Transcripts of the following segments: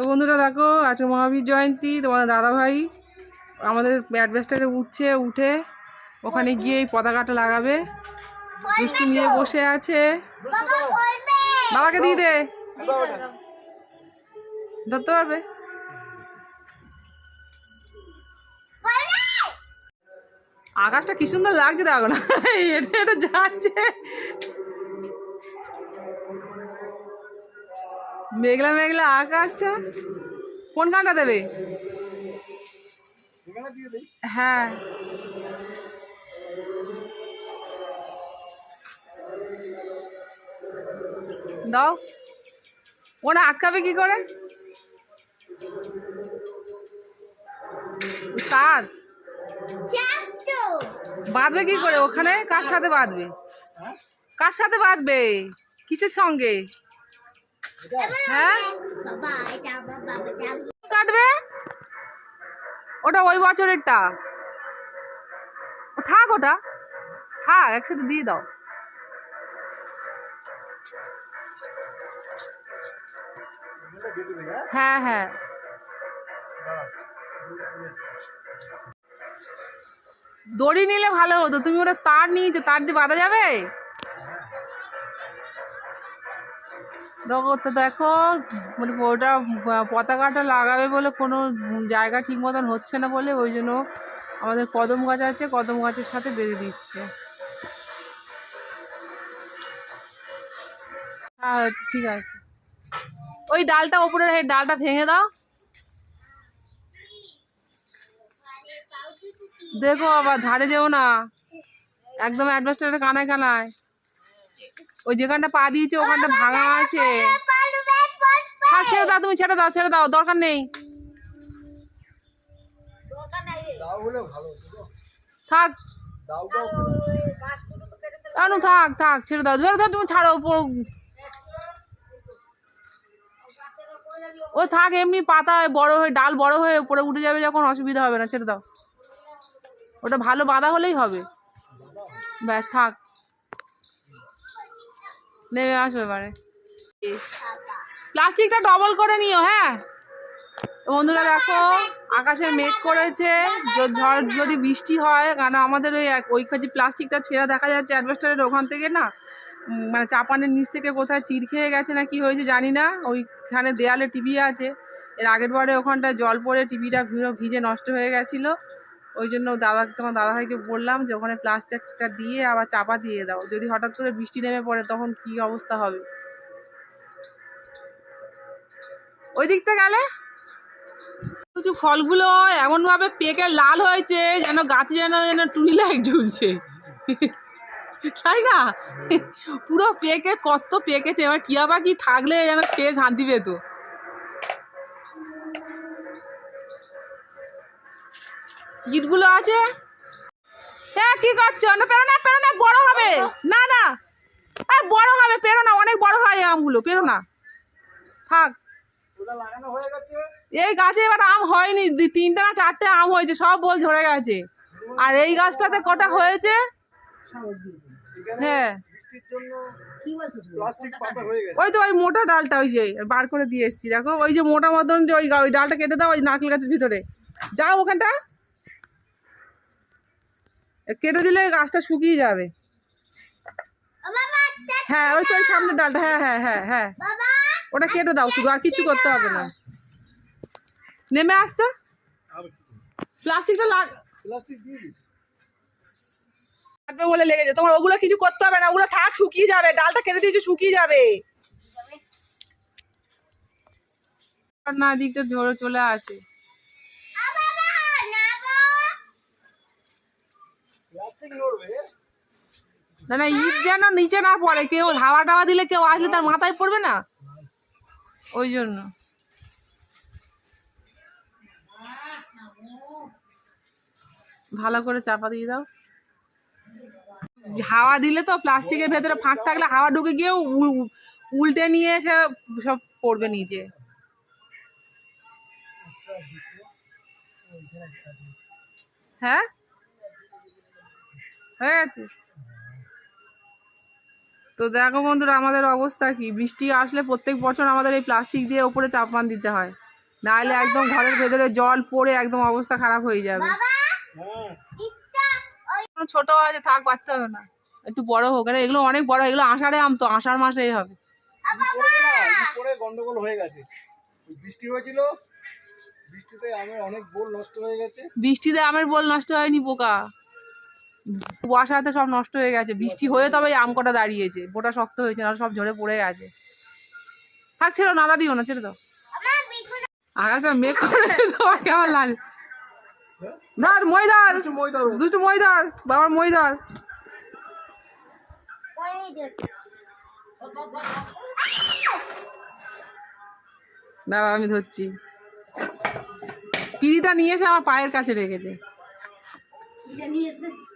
তো বন্ধুরা দেখো, আজকে মহাবীর জয়ন্তী, তোমাদের দাদাভাই আমাদের অ্যাডভেস্টারে উঠছে, উঠে ওখানে গিয়ে এই পতাকাটা লাগাবে। দুষ্টু নিয়ে বসে আছে। বাবাকে দিয়ে দে। ধরতে পারবে? আকাশটা কি সুন্দর লাগছে দেখো না। এটা যাচ্ছে। মেঘলা মেঘলা আকাশটা। কোন গানটা দেবে? হ্যাঁ। দাও। ওটা আটকাবে কি করে? তার বাঁধবে কি করে ওখানে? কার সাথে বাঁধবে? কার সাথে বাঁধবে? কিসের সঙ্গে? হ্যাঁ? কাটবে? ওটা ওই বছরেরটা। থাক ওটা। থাক, একসাথে দিয়ে দাও। হ্যাঁ হ্যাঁ। দড়ি নিলে ভালো হতো। তুমি ওটা তার নিয়েছো, তার দিয়ে বাঁধা যাবে? তো দেখো মানে ওটা পতাকাটা লাগাবে বলে কোনো জায়গা ঠিক মতন হচ্ছে না বলে ওই জন্য আমাদের কদম গাছ আছে, কদম গাছের সাথে বেঁধে দিচ্ছে। হ্যাঁ ঠিক আছে। ওই ডালটা ওপরে এই ডালটা ভেঙে দাও। দেখো আবার ধারে যেও না। একদম অ্যাডভাস্টারের কানায় কানায়। ওই যেখানটা পা দিয়েছে, ওখানটা ভাঙা আছে। হ্যাঁ ছেড়ে দাও তুমি, ছেড়ে দাও ছেড়ে দাও, দরকার নেই। থাক। আনু, থাক থাক, ছেড়ে দাও, ধরে ধর তুমি ছাড়ো ও থাক, এমনি পাতা বড় হয়ে, ডাল বড় হয়ে উপরে উঠে যাবে যখন, অসুবিধা হবে না, ছেড়ে দাও। ওটা ভালো বাঁধা হলেই হবে। ব্যাস, থাক। নেমে আসো এবারে। প্লাস্টিকটা ডবল করে নিও হ্যাঁ? বন্ধুরা দেখো, আকাশে মেঘ করেছে ঝড় যদি বৃষ্টি হয় কারণ আমাদের ওই ওই যে প্লাস্টিকটা ছেঁড়া দেখা যাচ্ছে অ্যাডভেস্টারের ওখান থেকে না মানে চাপানের নিচ থেকে কোথায় চির খেয়ে গেছে না কি হয়েছে জানি না, ওইখানে দেয়ালে টিভি আছে। এর আগের বারে ওখানটায় জল পড়ে টিভিটা ভিজে নষ্ট হয়ে গেছিল। ওই জন্য দাদা, তোমার দাদাভাইকে বললাম যে ওখানে প্লাস্টিকটা দিয়ে আবার চাপা দিয়ে দাও। যদি হঠাৎ করে বৃষ্টি নেমে পড়ে তখন কি অবস্থা হবে? ওই দিকটা গেলে? কিছু ফলগুলো এমনভাবে পেকে লাল হয়েছে যেন গাছে যেন যেন টুনি লাইট ঝুলছে তাই না? পুরো পেকে, কত পেকেছে। এবার টিয়া পাখি থাকলে যেন খেয়ে শান্তি পেত। ইটগুলো আছে? হ্যাঁ কি করছ? না, পেরো না পেরো না, বড় হবে। না না। এই বড় হবে, পেরো না, অনেক বড় হয় আমগুলো, পেরো না। থাক। এই গাছে এবার আম হয়নি তিনটে না চারটে আম হয়েছে, সব বল ঝরে গেছে। আর এই গাছটাতে কটা হয়েছে? হ্যাঁ। ওই তো, ওই মোটা ডালটা, ওই যে, বার করে দিয়ে এসছি, দেখো। ওই যে মোটা মতন যে ওই ডালটা কেটে দাও, ওই নারকেল গাছের ভিতরে। যাও ওখানটা। কেটে দিলে গাছটা শুকিয়ে যাবে। হ্যাঁ ওই তো ওই সামনের ডালটা হ্যাঁ হ্যাঁ হ্যাঁ হ্যাঁ। ওটা কেটে দাও শুধু আর কিছু করতে হবে না। নেমে আসছো? প্লাস্টিকটা লাগ লাগবে বলে লেগেছে। তোমার ওগুলো কিছু করতে হবে না ওগুলো থাক শুকিয়ে যাবে। ডালটা কেটে দিয়েছে শুকিয়ে যাবে। না দিকটা ঝরে চলে আসে। না না ইট যেন নিচে না পড়ে, কেউ হাওয়া টাওয়া দিলে কেউ আসলে তার মাথায় পড়বে না? ওই জন্য। ভালো করে চাপা দিয়ে দাও। হাওয়া দিলে তো প্লাস্টিকের ভেতরে ফাঁক থাকলে হাওয়া ঢুকে গিয়ে উল্টে নিয়ে এসে সব পড়বে নিচে। হ্যাঁ? হয়ে গেছে? তো দেখো বন্ধুরা আমাদের অবস্থা কি? বৃষ্টি আসলে প্রত্যেক বছর আমাদের এই প্লাস্টিক দিয়ে ওপরে চাপান দিতে হয়। নাহলে একদম ঘরের ভেতরে জল পড়ে একদম অবস্থা খারাপ হয়ে যাবে। ছোট আছে থাক বাড়তে হবে না। একটু বড় হোক আরে এগুলো অনেক বড় এগুলো আষাঢ়ে আম তো আষাঢ় মাসেই হবে। না গন্ডগোল হয়ে গেছে। বৃষ্টি হয়েছিল বৃষ্টিতে আমের অনেক বোল নষ্ট হয়ে গেছে। বৃষ্টিতে আমের বল নষ্ট হয়নি পোকা। কুয়াশাতে সব নষ্ট হয়ে গেছে। বৃষ্টি হয়ে তবে এই আম কটা দাঁড়িয়েছে। বোটা শক্ত হয়েছে আর সব ঝরে পড়ে গেছে। থাক ছেড়ো নাড়া দিও না ছেড়ে দাও। আকাশটা মেঘ করেছে তোমার কেমন লাগে ধর একটু দুষ্টু মই ধর বাবার মই ধর দাঁড়া আমি ধরছি। পিড়িটা নিয়ে এসে আমার পায়ের কাছে রেখেছে। হুম।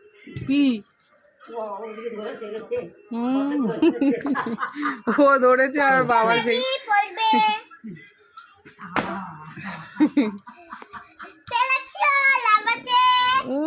ও ধরেছে আর বাবা সেই ও